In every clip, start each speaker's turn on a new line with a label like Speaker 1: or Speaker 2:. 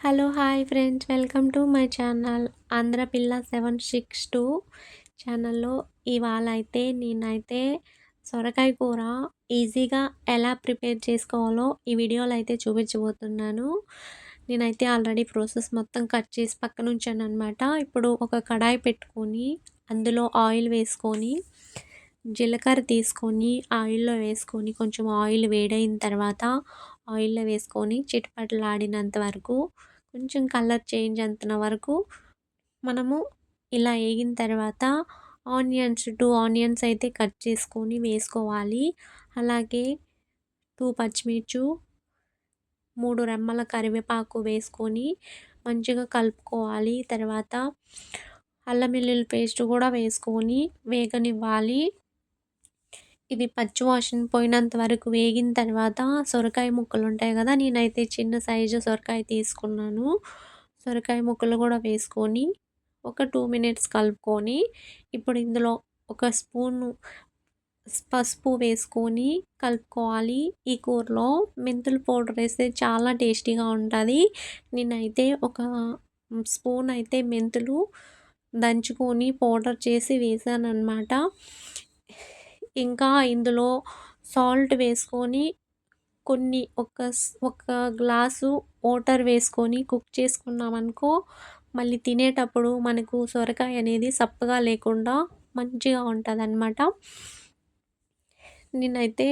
Speaker 1: Hello hi friends welcome to my channel Andhrapilla seven six two ఛానల్లో ఇవాళ అయితే నేనైతే సొరకాయ కూర ఈజీగా ఎలా ప్రిపేర్ చేసుకోవాలో ఈ వీడియోలో అయితే చూపించబోతున్నాను. నేనైతే ఆల్రెడీ ప్రాసెస్ మొత్తం కట్ చేసి పక్కన ఉంచాను అనమాట ఇప్పుడు ఒక కడాయి పెట్టుకొని అందులో ఆయిల్ వేసుకొని జీలకర్ర తీసుకొని ఆయిల్లో వేసుకొని కొంచెం ఆయిల్ వేడైన తర్వాత ఆయిల్లో వేసుకొని చిటపటలాడినంత వరకు కొంచెం కలర్ చేంజ్ అంతన వరకు మనము ఇలా వేగిన తర్వాత ఆనియన్స్ టూ ఆనియన్స్ అయితే కట్ చేసుకొని వేసుకోవాలి. అలాగే టూ పచ్చిమిర్చు మూడు రెమ్మల కరివేపాకు వేసుకొని మంచిగా కలుపుకోవాలి. తర్వాత అల్లం వెల్లుల్లి పేస్ట్ కూడా వేసుకొని వేగనివ్వాలి. ఇది పచ్చి వాసన పోయినంత వరకు వేగిన తర్వాత సొరకాయ ముక్కలు ఉంటాయి కదా నేనైతే చిన్న సైజు సొరకాయ తీసుకున్నాను. సొరకాయ ముక్కలు కూడా వేసుకొని ఒక టూ మినిట్స్ కలుపుకొని ఇప్పుడు ఇందులో ఒక స్పూను పసుపు వేసుకొని కలుపుకోవాలి. ఈ కూరలో మెంతులు పౌడర్ వేస్తే చాలా టేస్టీగా ఉంటుంది. నేనైతే ఒక స్పూన్ అయితే మెంతులు దంచుకొని పౌడర్ చేసి వేసాను అనమాట ఇంకా ఇందులో సాల్ట్ వేసుకొని కొన్ని ఒక ఒక గ్లాసు వాటర్ వేసుకొని కుక్ చేసుకున్నామనుకో మళ్ళీ తినేటప్పుడు మనకు సొరకాయ అనేది సప్పగా లేకుండా మంచిగా ఉంటుంది అనమాట నేనైతే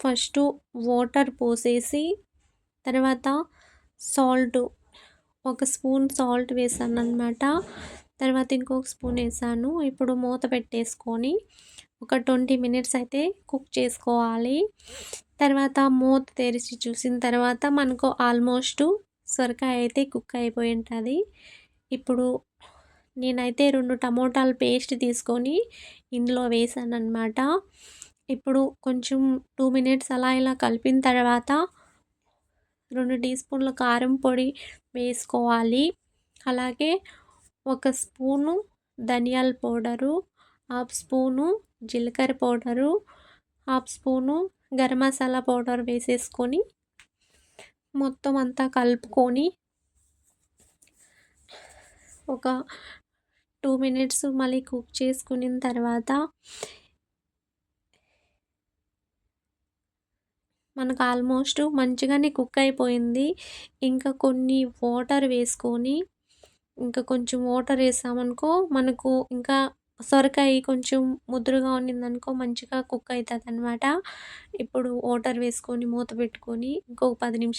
Speaker 1: ఫస్ట్ వాటర్ పోసేసి తర్వాత సాల్ట్ ఒక స్పూన్ సాల్ట్ వేసాను అనమాట తర్వాత ఇంకొక స్పూన్ వేసాను. ఇప్పుడు మూత పెట్టేసుకొని ఒక ట్వంటీ మినిట్స్ అయితే కుక్ చేసుకోవాలి. తర్వాత మూత తెరిచి చూసిన తర్వాత మనకు ఆల్మోస్ట్ సొరకాయ అయితే కుక్ అయిపోయి ఉంటుంది. ఇప్పుడు నేనైతే రెండు టమోటాలు పేస్ట్ తీసుకొని ఇందులో వేసాను అనమాట ఇప్పుడు కొంచెం టూ మినిట్స్ అలా ఇలా కలిపిన తర్వాత రెండు టీ స్పూన్ల కారం పొడి వేసుకోవాలి. అలాగే ఒక స్పూను ధనియాల పౌడరు హాఫ్ స్పూను జీలకర్ర powder half spoon garam masala powder వేసేసుకొని మొత్తం అంతా కలుపుకొని ఒక టూ మినిట్స్ మళ్ళీ కుక్ చేసుకున్న తర్వాత మనకు ఆల్మోస్ట్ మంచిగానే కుక్ అయిపోయింది. ఇంకా కొన్ని వాటర్ వేసుకొని ఇంకా కొంచెం వాటర్ వేసామనుకో మనకు ఇంకా సొరకాయ కొంచెం ముదురుగా ఉన్నిందనుకో మంచిగా కుక్ అవుతుంది అనమాట ఇప్పుడు వాటర్ వేసుకొని మూత పెట్టుకొని ఇంకొక పది నిమిషాలు